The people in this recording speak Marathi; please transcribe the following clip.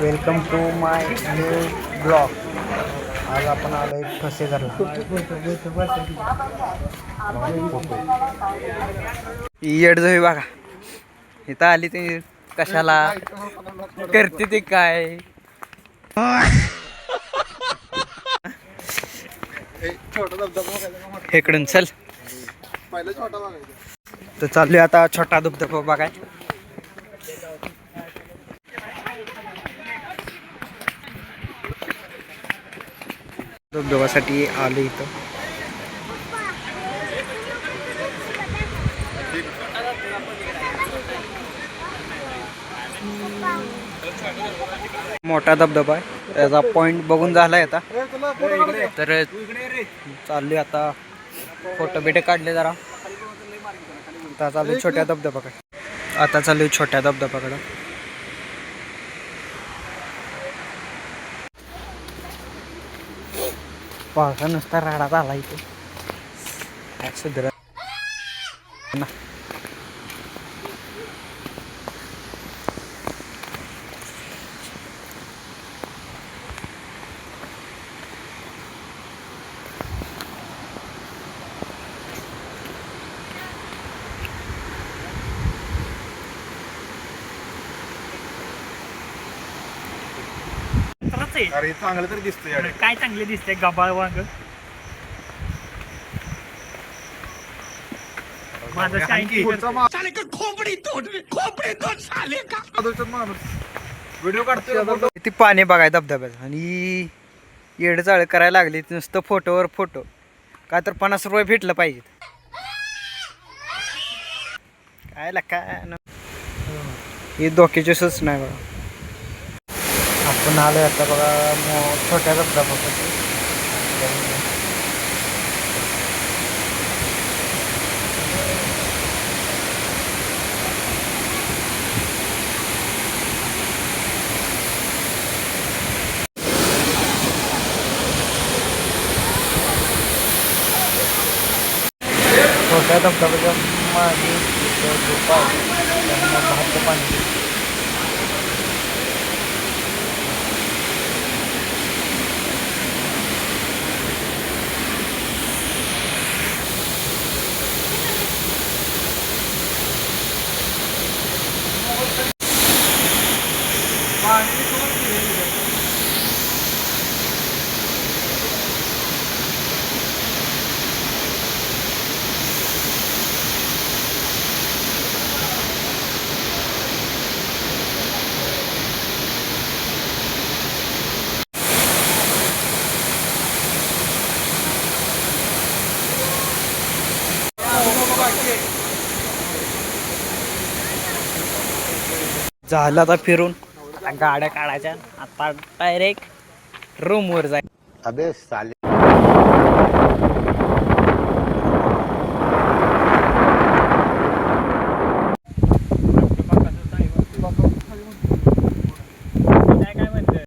Welcome to my new blog. आज आपण आलोय ठसेघरला येड जोई बघा. इथं आली ती कशाला? करते ती काय? इकडून चल. तर चाललोय आता छोटा धबधबा बघाय. धबधबासाठी आलो इथं. मोठा धबधबा आहे. त्याचा पॉइंट बघून झालाय आता. तर चालू आता. फोटो बिटे काढले जरा. आता चालू छोट्या धबधबाकडे. आता चालू छोट्या धबधबाकडं. पावसा नुसता राडात आला इथे. काय आहे अरे चांगलं तर दिसतंय. काय चांगले दिसते गबाळ वांग. माझं शाईन पुढचा मा- अगोदरचा माणूस. व्हिडिओ काढतोय फोटो. ती पाणी बघाय धबधब्याचं आणि येड चाळ करायला लागली नुसतं फोटोवर फोटो. का तर पन्नास रुपये भेटलं पाहिजे. काय ला काय न- हे धोक्याची सूच नाही बघा. आपण आहे आता बघा छोट्या धबधबापासून छोट्या धबधब्याच्या मागे झोपा त्यांना भातचं पाणी. झालं आता फिरून. आता गाड्या काढायच्या. आता डायरेक्ट रूमवर जाय. अबे साले.